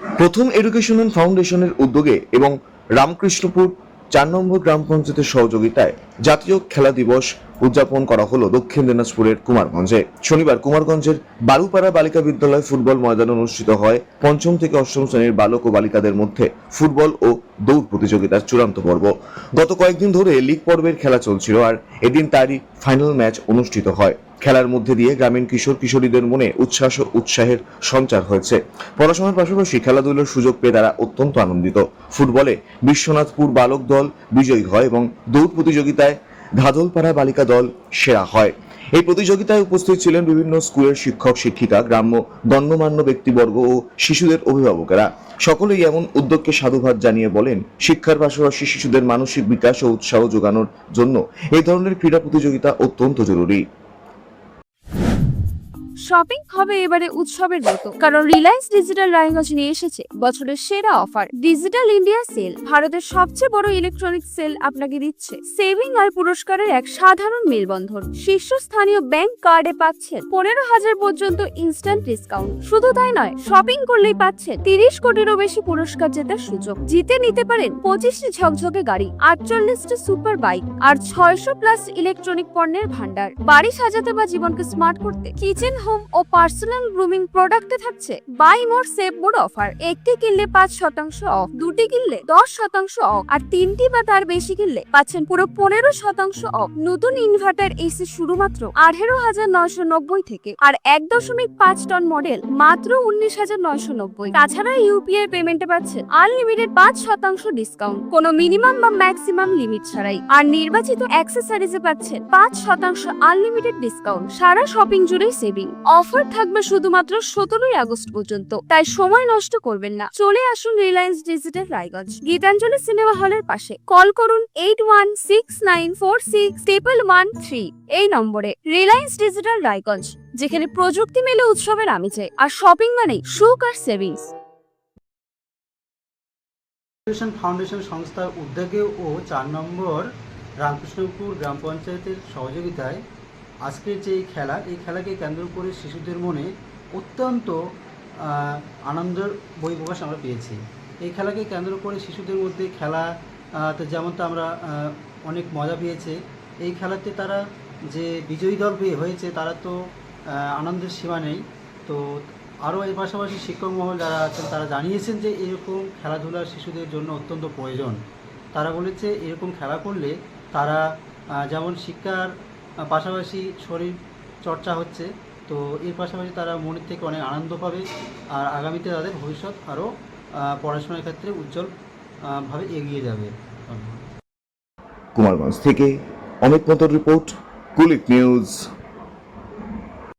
প্রথম এডুকেশনাল ফাউন্ডেশনের উদ্যোগে এবং রামকৃষ্ণপুর চার নম্বর গ্রাম পঞ্চায়েতের সহযোগিতায় জাতীয় খেলা দিবস উদযাপন করা হলো দক্ষিণ দিনাজপুরের কুমারগঞ্জে। শনিবার কুমারগঞ্জের বারুপাড়া বালিকা বিদ্যালয় ফুটবল ময়দানে অনুষ্ঠিত হয় পঞ্চম থেকে অষ্টম শ্রেণির বালক ও বালিকাদের মধ্যে ফুটবল ও দৌড় প্রতিযোগিতার চূড়ান্ত পর্ব। গত কয়েকদিন ধরে লিগ পর্বের খেলা চলছিল আর এদিন তারই ফাইনাল ম্যাচ অনুষ্ঠিত হয়। খেলার মধ্যে দিয়ে গ্রামীণ কিশোর কিশোরীদের মনে উচ্ছ্বাস ও উৎসাহের সঞ্চার হয়েছে। পড়াশোনার পাশাপাশি খেলাধুলার সুযোগ পেয়ে তারা অত্যন্ত আনন্দিত। ফুটবলে বিশ্বনাথপুর বালক দল বিজয়ী হয় এবং দৌড় প্রতিযোগিতায় ধাদলপাড়া বালিকা দল সেরা হয়। এই প্রতিযোগিতায় উপস্থিত ছিলেন বিভিন্ন স্কুলের শিক্ষক, শিক্ষিকা, গ্রাম্য গণ্যমান্য ব্যক্তিবর্গ ও শিশুদের অভিভাবকেরা। সকলেই এমন উদ্যোগকে সাধুবাদ জানিয়ে বলেন, শিক্ষার পাশাপাশি শিশুদের মানসিক বিকাশ ও উৎসাহ যোগানোর জন্য এই ধরনের ক্রীড়া প্রতিযোগিতা অত্যন্ত জরুরি। শপিং হবে এবারে উৎসবের মতো। কারণ রিলায়েন্স ডিজিটাল রায়গঞ্জ নিয়ে এসেছে বছরের সেরা অফার। ডিজিটাল ইন্ডিয়া সেল ভারতের সবচেয়ে বড় ইলেকট্রনিক সেল আপনাকে দিচ্ছে। সেভিং আর পুরস্কারের এক সাধারণ মেলবন্ধন। শীর্ষস্থানীয় ব্যাংক কার্ডে পাচ্ছেন পনেরো হাজার পর্যন্ত ইনস্ট্যান্ট ডিসকাউন্ট শুধু তাই নয় শপিং করলেই পাচ্ছেন তিরিশ কোটিরও বেশি পুরস্কার জেতার সুযোগ। জিতে নিতে পারেন পঁচিশটি ঝকঝকে গাড়ি, আটচল্লিশটি সুপার বাইক আর ছয়শো প্লাস ইলেকট্রনিক পণ্যের ভান্ডার বাড়ি সাজাতে বা জীবনকে স্মার্ট করতে কিচেন হোম ও পার্সোনাল গ্রুমিং প্রোডাক্টে থাকছে buy more save more offer. একটি কিনলে পাঁচ শতাংশ অফ, দুটি কিনলে দশ শতাংশ অফ, আর তিনটি বা তার বেশি কিনলে পাচ্ছেন পুরো পনেরো শতাংশ অফ। নতুন ইনভার্টার এসি শুধুমাত্র আঠেরো হাজার নয়শো নব্বই থেকে, আর এক দশমিক পাঁচ টন মডেল মাত্র উনিশ হাজার নয়শো নব্বই। তাছাড়া ইউপিআই পেমেন্টে পাচ্ছেন আনলিমিটেড পাঁচ শতাংশ ডিসকাউন্ট, কোনো মিনিমাম বা ম্যাক্সিমাম লিমিট ছাড়াই। আর নির্বাচিত অ্যাক্সেসরিজে পাচ্ছেন পাঁচ শতাংশ আনলিমিটেড ডিসকাউন্ট, সারা শপিং জুড়েই সেভিং। অফার থাকবে শুধুমাত্র সতেরোই আগস্ট পর্যন্ত। তাই সময় নষ্ট করবেন না। চলে আসুন Reliance Digital Raiganj, Gitanjali cinema হলের পাশে। কল করুন eight one six nine four six triple one three এই নম্বরে রিলায়েন্স ডিজিটাল রায়গঞ্জ, যেখানে প্রযুক্তি মেলে উৎসবের আমেজে আর শপিং মানেই সুখ আর সেভিংস ফাউন্ডেশন সংস্থার উদ্যোগে ও চার নম্বর রামকৃষ্ণপুর গ্রাম পঞ্চায়েতের সহযোগিতায় আজকের যে এই খেলা, এই খেলাকে কেন্দ্র করে শিশুদের মনে অত্যন্ত আনন্দের বহিঃপ্রকাশ আমরা পেয়েছি। এই খেলাকে কেন্দ্র করে শিশুদের মধ্যে খেলা তো যেমন তো আমরা অনেক মজা পেয়েছে। এই খেলাতে তারা যে বিজয়ী দল হয়ে- হয়েছে, তারা তো আনন্দের সীমা নেই। তো আরও এর পাশাপাশি শিক্ষক মহল যারা আছেন, তারা জানিয়েছেন যে এরকম খেলাধুলা শিশুদের জন্য অত্যন্ত প্রয়োজন। তারা বলেছে এরকম খেলা করলে তারা যেমন শিক্ষার পাশাপাশি শরীর চর্চা হচ্ছে। তো এর পাশাপাশি তারা মনের থেকে অনেক আনন্দ পাবে আর আগামীতে তাদের ভবিষ্যৎ আরও পড়াশোনার ক্ষেত্রে উজ্জ্বল ভাবে এগিয়ে যাবে। কুমারগঞ্জ থেকে অমিত মতর রিপোর্ট কুলিক নিউজ।